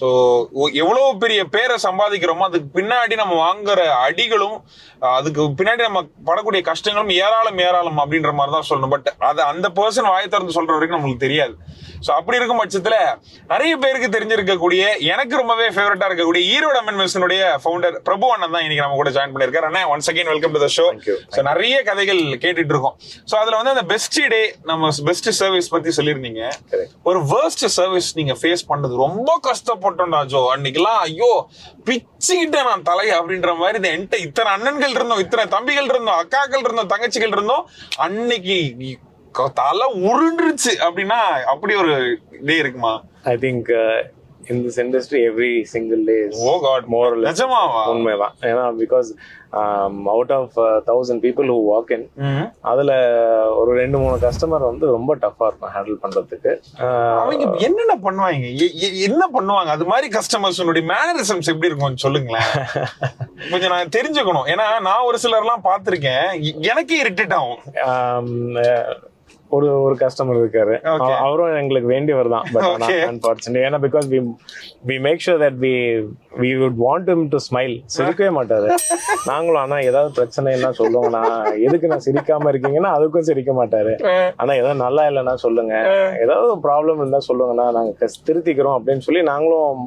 So எவ்வளவு பெரிய பேரை சம்பாதிக்கிறோமோ அதுக்கு பின்னாடி நம்ம வாங்குற அடிகளும் அதுக்கு பின்னாடி நம்ம படக்கூடிய கஷ்டங்களும் ஏராளம் ஏராளம் அப்படின்ற மாதிரி தான் சொல்லணும். பட் அது அந்த பர்சன் வாயை திறந்து சொல்ற வரைக்கும் நம்மளுக்கு தெரியாது. ஸோ அப்படி இருக்கும் பட்சத்துல நிறைய பேருக்கு தெரிஞ்சிருக்கக்கூடிய எனக்கு ரொம்பவே ஃபேவரட்டா இருக்கக்கூடிய ஈரோடு அம்மன் மெஸ்ஸினுடைய ஃபவுண்டர் பிரபு அண்ணன் தான் இன்னைக்கு நம்ம கூட ஜாயின் பண்ணியிருக்காரு. அண்ணா once again welcome to the show. So நிறைய கதைகள் கேட்டுட்டு இருக்கோம். ஸோ அதுல வந்து அந்த பெஸ்ட் டே நம்ம பெஸ்ட் சர்வீஸ் பத்தி சொல்லியிருந்தீங்க. ஒரு வேர்ஸ்ட் சர்வீஸ் நீங்க ஃபேஸ் பண்ணது ரொம்ப கஷ்டப்பட்டோம்டா ராஜோ அன்னைக்கெல்லாம் ஐயோ பிச்சுக்கிட்டேன் நான் தலை அப்படின்ற மாதிரி இந்த என்கிட்ட இத்தனை அண்ணன்கள் இருந்தோம் இத்தனை தம்பிகள் இருந்தோம் அக்காக்கள் இருந்தோம் தங்கச்சிகள் இருந்தோம். அன்னைக்கு தலை உருண்டுருச்சு அப்படின்னா அப்படி ஒரு இதே இருக்குமா? I think in this industry every single day oh god more நிஜமாவா? உண்மைதான். ஏன்னா because out of thousand people who walk in. அதுல ஒரு ரெண்டு மூணு கஸ்டமர் வந்து ரொம்ப டஃபா இருக்கும் ஹேண்டில் பண்றதுக்கு. அவங்க என்னென்ன பண்ணுவாங்க? என்ன பண்ணுவாங்க? அது மாதிரி கஸ்டமர்ஸ் மேனரிசம்ஸ் எப்படி இருக்கும்? சொல்லுங்களேன். கொஞ்சம் நான் தெரிஞ்சுக்கணும். ஏன்னா நான் ஒரு சிலர்லாம் பார்த்திருக்கேன். எனக்கே இரிட்டேட் ஆகும். அஹ், ஒரு ஒரு கஸ்டமர் இருக்காரு. அவரும் எங்களுக்கு வேண்டியவர் தான். பட். அன்பார்ச்சுனேட் ஏன்னா because we we make sure that we we would want him to smile சிரிக்கவே மாட்டாரு. நாங்களும் ஆனா ஏதாவது பிரச்சனைன்னா சொல்லுங்கண்ணா. எதுக்கு நான் சிரிக்காம இருக்கீங்கன்னா அதுக்கும் சிரிக்க மாட்டாரு. ஆனா ஏதாவது நல்லா இல்லைன்னா சொல்லுங்க. ஏதாவது ப்ராப்ளம் இருந்தா சொல்லுங்கண்ணா. நாங்க திருத்திக்கிறோம் அப்படின்னு சொல்லி நாங்களும்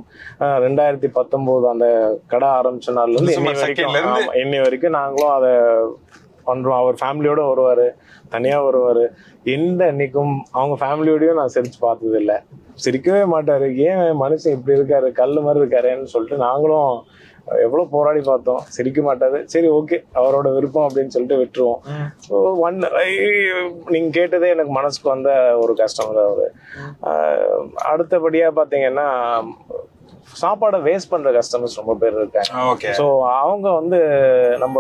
ரெண்டாயிரத்தி பத்தொன்பது அந்த கடை ஆரம்பிச்ச நாள்ல இருந்து இன்னி December வரைக்கும் 2nd ல இருந்து. ஆமா, இன்னி வரைக்கும் நாங்களும் அதை பண்றோம். அவர் ஃபேமிலியோட வருவாரு. தனியா வருவாரு. எந்த அன்னைக்கும் அவங்க ஃபேமிலியோடயும் நான் சிரிச்சு பார்த்தது இல்ல சிரிக்கவே மாட்டாரு. ஏன் மனுஷன் இப்படி இருக்காரு? கல்லு மாதிரி இருக்காருன்னு சொல்லிட்டு நாங்களும் எவ்வளவு போராடி பார்த்தோம். சிரிக்க மாட்டாரு. சரி ஓகே அவரோட விருப்பம் அப்படின்னு சொல்லிட்டு விட்டுருவோம். ஸோ ஒன் நீங்க கேட்டதே எனக்கு மனசுக்கு வந்த ஒரு கஸ்டமர் அவரு ஆஹ் அடுத்தபடியா பாத்தீங்கன்னா சாப்பாடை வேஸ்ட் பண்ற கஸ்டமர்ஸ் ரொம்ப பேர் இருக்காங்க. ஓகே. ஸோ அவங்க வந்து நம்ம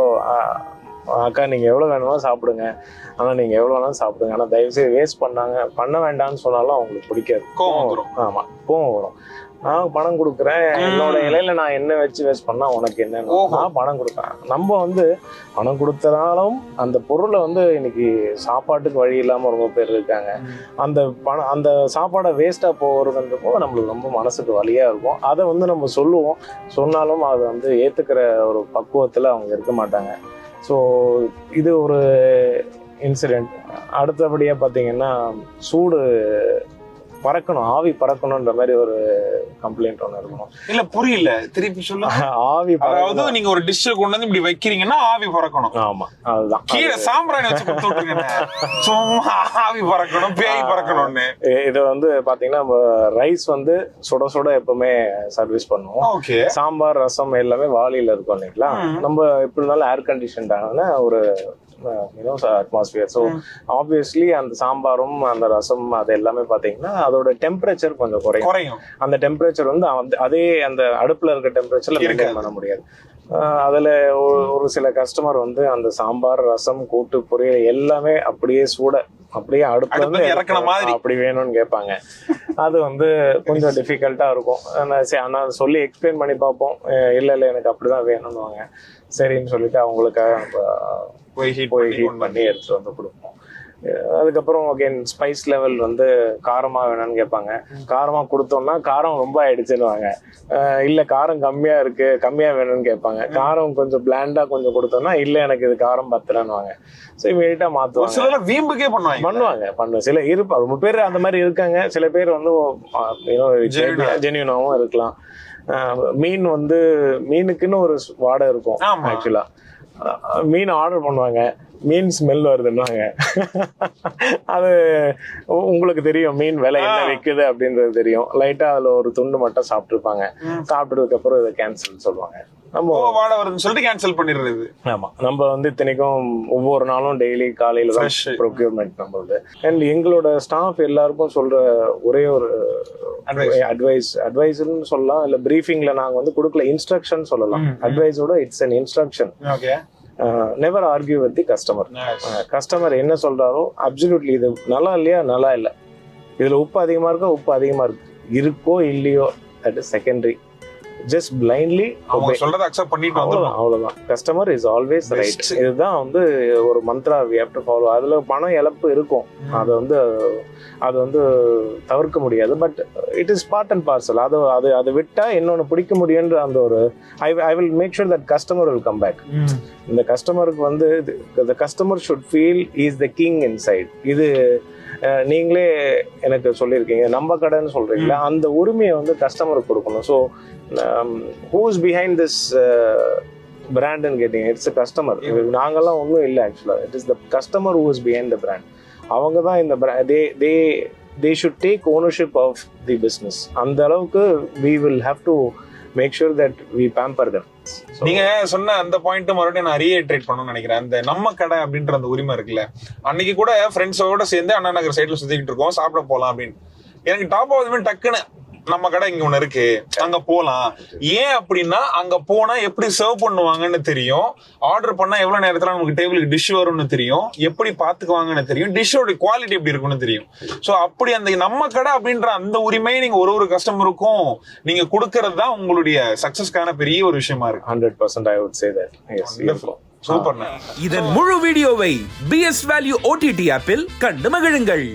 அக்கா நீங்க எவ்வளவு வேணுமோ சாப்பிடுங்க. ஆனா நீங்க எவ்வளவு வேணாலும் சாப்பிடுங்க. ஆனா தயவு செய்து வேஸ்ட் பண்ணாங்க. பண்ண வேண்டாம்னு சொன்னாலும் அவங்களுக்கு பிடிக்காது. கோவம் வந்துரும். ஆமா கோவம் வரும். நான் பணம் கொடுக்குறேன். என்னோட இலையில நான் என்ன வச்சு வேஸ்ட் பண்ணா உனக்கு என்ன. நான் பணம் கொடுப்பேன். நம்ம வந்து பணம் கொடுத்தனாலும் அந்த பொருளை வந்து இன்னைக்கு சாப்பாட்டுக்கு வழி இல்லாம ரொம்ப பேர் இருக்காங்க. அந்த பணம் அந்த சாப்பாடை வேஸ்டா போகிறதுன்றப்போ நம்மளுக்கு ரொம்ப மனசுக்கு வலியா இருக்கும். அதை வந்து நம்ம சொல்லுவோம். சொன்னாலும் அதை வந்து ஏத்துக்கிற ஒரு பக்குவத்துல அவங்க இருக்க மாட்டாங்க. ஸோ இது ஒரு இன்சிடெண்ட் அடுத்தபடியாக பார்த்தீங்கன்னா சூடு பறக்கணும் ஆவி பறக்கணுன்ற மாதிரி ஒரு கம்ப்ளைண்ட் ஒன்று இருக்கணும். இல்ல புரியல. திருப்பி சொல்லுங்க ஆவி அதாவது நீங்க ஒரு டிஷ் கொண்டு வந்து இப்படி வைக்கிறீங்கன்னா ஆவி பறக்கணும். ஆமா அதுதான். கீழே சாம்பிராணி வச்சு கொடுத்து விட்டுருங்க சும்மா ஆவி பறக்கணும் பேய் பறக்கணும்னு. இது வந்து பாத்தீங்கன்னா ரைஸ் வந்து சுட சுட எப்பவுமே சர்வீஸ் பண்ணுவோம். ஓகே. சாம்பார் ரசம் எல்லாமே வாளியில இருக்கும் இல்லைங்களா. நம்ம எப்படி இருந்தாலும் ஏர் கண்டிஷன்டான ஒரு யூனோ அட்மாஸ்பியர் ஸோ ஆப்வியஸ்லி அந்த சாம்பாரும் அந்த ரசம் அது எல்லாமே பாத்தீங்கன்னா அதோட டெம்பரேச்சர் கொஞ்சம் குறையும். குறையும். அந்த டெம்பரேச்சர் வந்து அதே அந்த அடுப்புல இருக்க டெம்பரேச்சர்ல. மெயின்டைன் பண்ண முடியாது. ஆஹ் அதுல ஒரு- ஒரு சில கஸ்டமர் வந்து அந்த சாம்பார் ரசம் கூட்டு பொரியல் எல்லாமே அப்படியே சூட அப்படியே இறக்குன இறக்குன மாதிரி. அப்படி வேணும்னு கேட்பாங்க. அது வந்து கொஞ்சம் டிஃபிகல்ட்டா இருக்கும். ஆனா சரி ஆனா சொல்லி எக்ஸ்பிளைன் பண்ணி பார்ப்போம். இல்ல இல்ல எனக்கு அப்படிதான் வேணும்னுவாங்க. சரின்னு சொல்லிட்டு அவங்களுக்காக போய் ஹீட் போய் பண்ணி ஹீட் பண்ணி எடுத்துட்டு வந்து கொடுப்போம். அதுக்கப்புறம் அகைன் ஸ்பைஸ் லெவல் வந்து காரமா வேணும்னு கேட்பாங்க. காரமா கொடுத்தோம்னா காரம் ரொம்ப ஆயிடுச்சுன்னுவாங்க. இல்ல காரம் கம்மியா இருக்கு கம்மியா வேணும்னு கேட்பாங்க. காரம் கொஞ்சம் பிளாண்டா கொஞ்சம் கொடுத்தோம்னா இல்ல எனக்கு இது காரம் பத்தலன்னுவாங்க. ஸோ இமீடியட்டா ஒரு மாத்துவாங்க. சிலர் வீம்புக்கே பண்ணுவாங்க. பண்ணுவாங்க பண்ணுவாங்க. சில இருப்பா ரொம்ப பேர் அந்த மாதிரி இருக்காங்க. சில பேர் வந்து. ஜென்யூனாவும் இருக்கலாம். மீன் வந்து மீனுக்குன்னு ஒரு வாடை இருக்கும் ஆமா. ஆக்சுவலா மீன் ஆர்டர் பண்ணுவாங்க. மீன் ஸ்மெல் வருதுன்னுவாங்க அது உங்களுக்கு தெரியும் மீன் விலை என்ன. விற்குது அப்படின்றது தெரியும். லைட்டா அதுல ஒரு துண்டு மட்டும் சாப்பிட்டுருப்பாங்க. ம். சாப்பிட்டதுக்கு அப்புறம் இதை கேன்சல் சொல்லுவாங்க. நம்ம வாடை வருதுன்னு சொல்லிட்டு கேன்சல் பண்ணிடுறது ஆமா. நம்ம வந்து இத்தனைக்கும் ஒவ்வொரு நாளும் டெய்லி காலையில தான். ப்ரொக்யூர்மெண்ட் நம்மளுது. அண்ட் எங்களோட ஸ்டாஃப் எல்லாருக்கும் சொல்ற ஒரே ஒரு. அட்வைஸ் அட்வைஸ்னு சொல்லலாம் இல்ல பிரீஃபிங்ல நாங்க வந்து கொடுக்கல இன்ஸ்ட்ரக்ஷன் சொல்லலாம். அட்வைஸோட it's an instruction okay never argue with the customer customer என்ன சொல்றாரோ அப்சல்யூட்லி இது நல்லா இல்லையா நல்லா இல்லை. இதுல உப்பு அதிகமா இருக்கா உப்பு அதிகமா இருக்கு. இருக்கோ இல்லையோ that is secondary just blindly அவங்க சொல்றதை அக்செப்ட் பண்ணிட்டு வந்துடும் அவ்வளவுதான். Customer is always right. இதுதான் வந்து ஒரு mantra we have to follow அதுல பணம் இழப்பு இருக்கும். அதை வந்து அது வந்து தவிர்க்க முடியாது. But it is part and parcel அது அது அதை விட்டா இன்னொன்று பிடிக்க முடியுன்ற அந்த ஒரு I I will make sure that customer will come back இந்த கஸ்டமருக்கு வந்து the customer should feel is the king inside இது நீங்களே எனக்கு சொல்லியிருக்கீங்க. நம்ம கடைன்னு சொல்றீங்களா அந்த உரிமையை வந்து கஸ்டமருக்கு கொடுக்கணும். ஸோ ஹூஸ் பிஹைண்ட் திஸ் பிராண்டுன்னு கேட்டீங்க. இட்ஸ் அ கஸ்டமர் நாங்கெல்லாம் ஒன்றும் இல்லை ஆக்சுவலாக it is the customer who is behind the brand அவங்க தான் இந்த they they they should take ownership of the business அந்த அளவுக்கு we will have to make sure that we pamper them நீங்க சொன்ன அந்த பாயிண்ட் மறுபடியும் நான் ரீஏட்ரேட் பண்ணணும்னு நினைக்கிறேன். அந்த நம்ம கடை அப்படின்ற அந்த உரிமை இருக்குல்ல. அன்னைக்கு கூட ஃப்ரெண்ட்ஸோட சேர்ந்து அண்ணா நகர் சைடுல சுத்திக்கிட்டு இருக்கோம். சாப்பிட போலாம் அப்படின்னு. எனக்கு டாப் ஆகுதுமே டக்குன்னு நம்ம கடை இங்க ஒண்ணு இருக்கு. அங்க போலாம். ஏன் அப்படின்னா அங்க போனா எப்படி சர்வ் பண்ணுவாங்கன்னு தெரியும். ஆர்டர் பண்ணா எவ்வளவு நேரத்துல நமக்கு டேபிளுக்கு டிஷ் வரும்னு தெரியும். எப்படி பாத்துக்குவாங்கன்னு தெரியும். டிஷ்ஷோட குவாலிட்டி எப்படி இருக்கும்னு தெரியும். சோ அப்படி அந்த நம்ம கடை அப்படின்ற அந்த உரிமையை நீங்க ஒரு ஒரு கஸ்டமருக்கும் நீங்க கொடுக்கறது தான் உங்களுடைய சக்சஸ்க்கான பெரிய ஒரு விஷயமா இருக்கு. Hundred percent I would say that yes சூப்பர்ண்ணே இதன் முழு வீடியோவை பிஎஸ் வேல்யூ ஓடிடி ஆப்பில் கண்டு மகிழுங்கள்.